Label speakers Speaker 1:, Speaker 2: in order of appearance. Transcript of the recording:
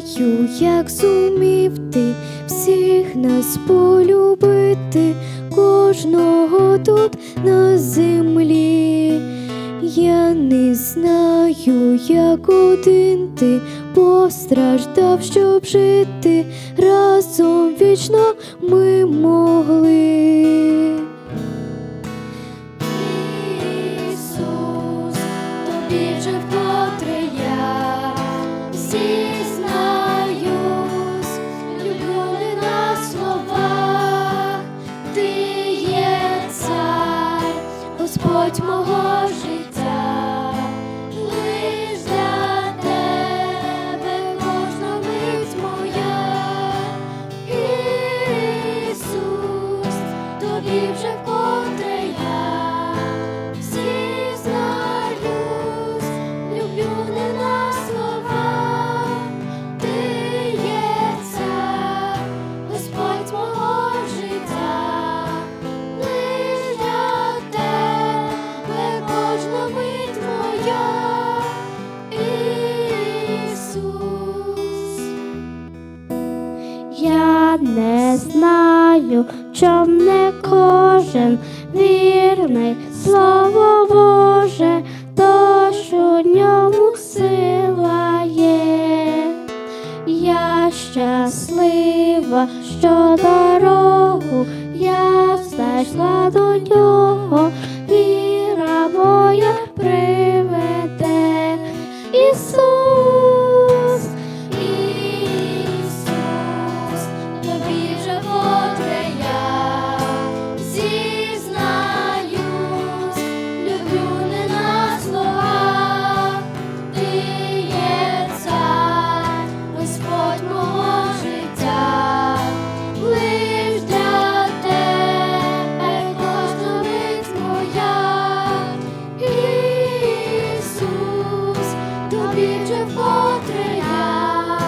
Speaker 1: знаю, як зумів ти всіх нас полюбити, кожного тут на землі. Я не знаю, як один ти постраждав, щоб жити, разом вічно ми могли. Ісус, тобі вже Мого життя, лиш тебе можна мить моя. Ісус, тобі вже вкотре не
Speaker 2: знаю, чом не кожен вірний слово Боже, то що в ньому сила є. Я щаслива, що дорогу я знайшла до нього, віра моя приведе. Ісус Вже вкотре я.